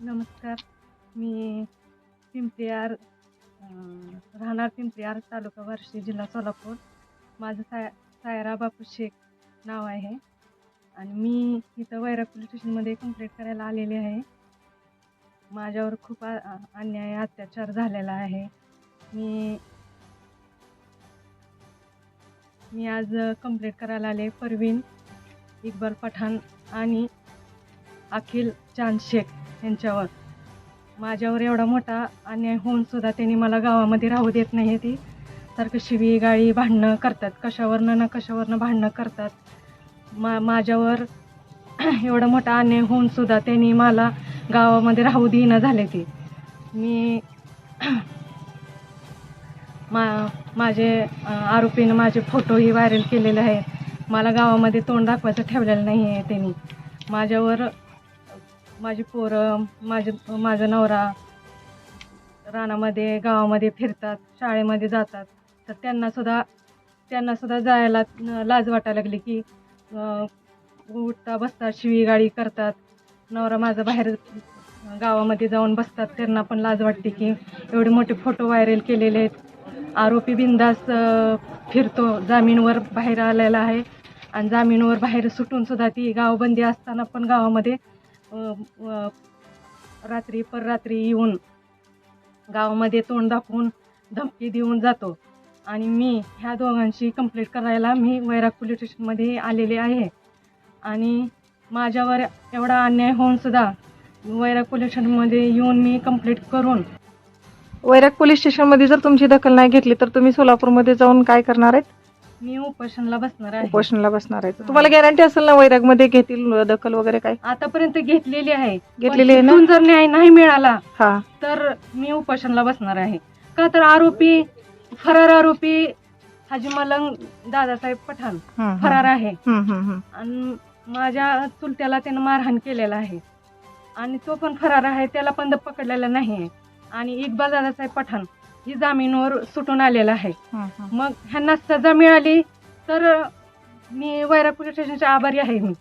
नमस्कार. मी पिंपरीयार राहणार पिंपरीयार तालुका बार्शी जिल्हा सोलापूर. माझं साय सायरा बापू शेख नाव आहे. आणि मी इथं वैरा पोलीस स्टेशनमध्ये कंप्लेंट करायला आलेली आहे. माझ्यावर खूप अन्याय अत्याचार झालेला आहे. मी मी आज कंप्लेंट करायला आले परवीन इकबाल पठाण आणि अखिल चांद शेख. यांच्यावर. माझ्यावर एवढा मोठा अन्याय होऊन सुद्धा त्यांनी मला गावामध्ये राहू देत नाही ती. सारखं शिवी गाळी भांडणं करतात. कशावरनं ना कशावरनं भांडणं करतात. मा माझ्यावर एवढा मोठा अन्याय होऊन सुद्धा त्यांनी मला गावामध्ये राहू देईना झाले ती. मी मा माझे आरोपीनं माझे फोटोही व्हायरल केलेले आहेत मला गावामध्ये तोंड दाखवायचं ठेवलेलं नाही आहे त्यांनी. माझ्यावर माझी पोरं माझे माझा नवरा रानामध्ये गावामध्ये फिरतात शाळेमध्ये जातात. तर त्यांनासुद्धा त्यांनासुद्धा जायला लाज वाटायला लागली की उठता बसतात शिवीगाळी करतात. नवरा माझा बाहेर गावामध्ये जाऊन बसतात. त्यांना पण लाज वाटते की एवढे मोठे फोटो व्हायरल केलेले आहेत. आरोपी बिंदास फिरतो जामीनवर बाहेर आलेला आहे. आणि जामीनवर बाहेर सुटूनसुद्धा ती गावबंदी असताना पण गावामध्ये रात्री पररात्री येऊन गावामध्ये तोंड दाखवून धमकी देऊन जातो. आणि मी ह्या दोघांशी कंप्लीट करायला मी वैराग पोलीस स्टेशनमध्ये आलेले आहे. आणि माझ्यावर एवढा अन्याय होऊन सुद्धा वैराग पोलीस स्टेशनमध्ये येऊन मी कंप्लीट करून वैराग पोलीस स्टेशनमध्ये जर तुमची दखल नाही घेतली तर तुम्ही सोलापूरमध्ये जाऊन काय करणार आहेत? मी उपोषणला बसणार आहे. उपोषणाला बसणार आहेत तुम्हाला गॅरंटी असेल ना वैरागमध्ये घेतील दखल वगैरे काय? आतापर्यंत घेतलेली आहे. घेतलेली आहे ना? तिथून जर न्याय नाही मिळाला हा. तर मी उपोषणला बसणार आहे. का तर आरोपी फरार आरोपी हाजी मलंग दादासाहेब पठाण हम्म, फरार आहे. हम्म, हम्म, हम्म. आणि माझ्या चुलत्याला त्यानं मारहाण केलेलं आहे. आणि तो पण फरार आहे त्याला पण पकडलेला नाही आहे. आणि इक्बाल दादासाहेब पठाण ही जामीनवर सुटून आलेला आहे. मग ह्यांना सजा मिळाली तर मी वैराग पोलीस स्टेशनचे आभारी आहे मी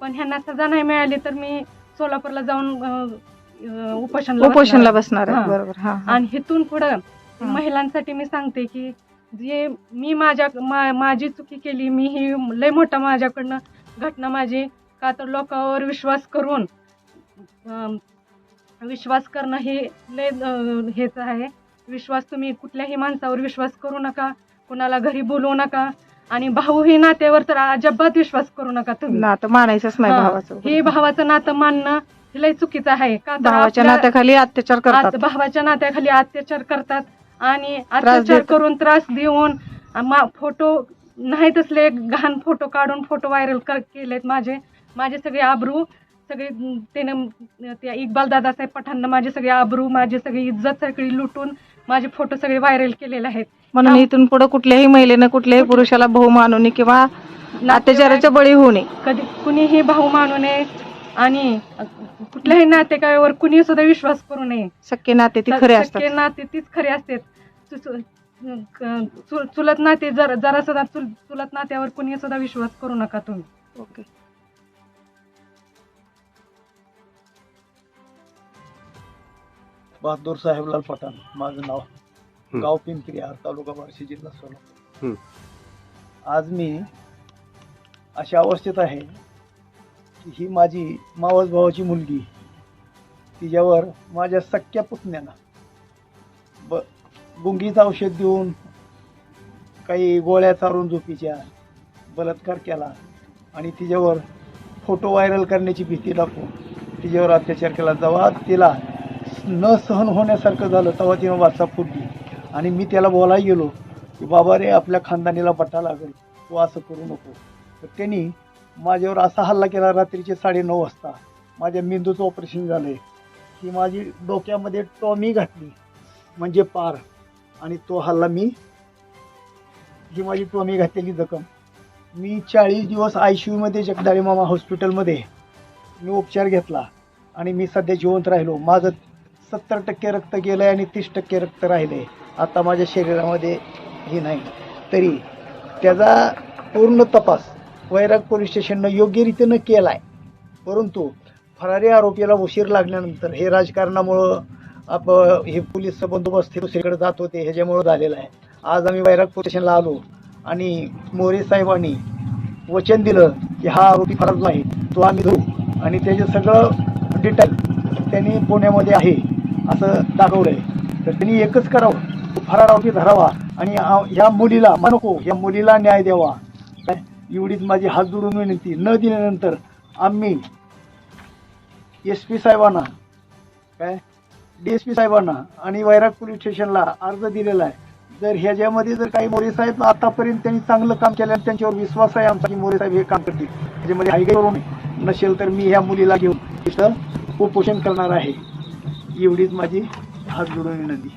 पण ह्यांना सजा नाही मिळाली तर मी सोलापूरला जाऊन उपोषणला उपोषणला बसणार. बरोबर. आणि इथून पुढं. महिलांसाठी मी सांगते की जे मी माझ्या माझी चुकी केली मी ही लय मोठा माझ्याकडनं घटना माझी का तर लोकांवर विश्वास करून विश्वास करणं हे लय हेच आहे विश्वास तुम्ही कुठल्याही माणसावर विश्वास करू नका. कुणाला घरी बोलवू नका. आणि भाऊ ही नात्यावर तर अजिबात विश्वास करू नका तुम्ही. ना तर मानायचंच नाही हा. भावाचं. हे भावाचं नातं मानणं हे लय चुकीचं आहे. का तर भावाच्या आपल्या- नात्याखाली अत्याचार करतात. भावाच्या नात्याखाली अत्याचार करतात. आणि अत्याचार देतात. करून त्रास देऊन मा- फोटो नाही तसले घाण फोटो काढून फोटो व्हायरल केलेत माझे. माझे सगळे आबरू सगळे त्याने त्या इक्बाल दादासाहेब पठाणनं माझे सगळे आबरू माझी सगळी इज्जत सगळी लुटून माझे फोटो सगळे व्हायरल केलेले आहेत. म्हणून इथून पुढे कुठल्याही महिलेनं कुठल्याही पुरुषाला भाऊ मानू नये किंवा अत्याचाराच्या बळी होऊ नये. कधी कुणीही भाऊ मानू नये आणि कुठल्याही नातेकायावर कुणी सुद्धा विश्वास करू नये. सख्खे नाते ती खरे असतात. सख्खे नाते तीच खरे असतात. चुलत नाते जर जरा सुद्धा चुल चुलत नात्यावर कुणी सुद्धा विश्वास करू नका तुम्ही. ओके. बहादूर साहेबलाल पठाण माझं नाव. गाव पिंपरी तालुका बार्शी जिल्हा सोलापूर. आज मी अशा अवस्थेत आहे की ही माझी मावस भावाची मुलगी तिच्यावर माझ्या सख्या पुतण्यानं ब गुंगीचं औषध देऊन काही गोळ्या चारून झोपीच्या बलात्कार केला आणि तिच्यावर फोटो व्हायरल करण्याची भीती दाखवून तिच्यावर अत्याचार केला जेव्हा तिला न सहन होण्यासारखं झालं तेव्हा तिनं वाचा फुटली आणि मी त्याला बोलायला गेलो की बाबा रे आपल्या खानदानीला पट्टा लागेल. तू असं करू नको. तर त्यांनी माझ्यावर असा हल्ला केला रात्रीचे साडेनऊ वाजता. माझ्या मेंदूचं ऑपरेशन झालं आहे की माझी डोक्यामध्ये टॉमी घातली म्हणजे पार. आणि तो हल्ला मी ही माझी टॉमी घातलेली जखम. मी चाळीस दिवस आय सी यूमध्ये जगदाळे मामा हॉस्पिटलमध्ये मी उपचार घेतला. आणि मी सध्या जिवंत राहिलो. माझं सत्तर टक्के रक्त गेलं आहे आणि तीस टक्के रक्त राहिले. आता माझ्या शरीरामध्ये हे नाही. तरी त्याचा पूर्ण तपास वैराग पोलीस स्टेशननं योग्यरीतीनं केला आहे परंतु फरारी आरोपीला उशीर लागल्यानंतर हे राजकारणामुळं आप हे पोलीस बंदोबस्त दुसरीकडे जात होते ह्याच्यामुळं झालेलं आहे. आज आम्ही वैराग स्टेशनला आलो आणि मोरे साहेबांनी वचन दिलं की हा आरोपी फरार नाही आहे तो आम्ही धरू. आणि त्याचे सगळं डिटेल त्यांनी पुण्यामध्ये आहे. असं दाखवलंय. तर त्यांनी एकच करावं. फरारावती धरावा आणि या ह्या मुलीला नको या मुलीला न्याय द्यावा. काय? एवढीच माझी हात जोडून विनंती. न दिल्यानंतर आम्ही एस पी साहेबांना काय? डी एस पी साहेबांना आणि वैराग पोलीस स्टेशनला अर्ज दिलेला आहे. जर ह्याच्यामध्ये जर काही मोरे साहेब आतापर्यंत त्यांनी चांगलं काम केलं आणि त्यांच्यावर विश्वास आहे आमचा की मोरे साहेब हे काम करतील. त्याच्यामध्ये हायगे करून नसेल तर मी ह्या मुलीला घेऊन तिथं उपोषण करणार आहे. एवढीच माझी हात जोडून विनंती.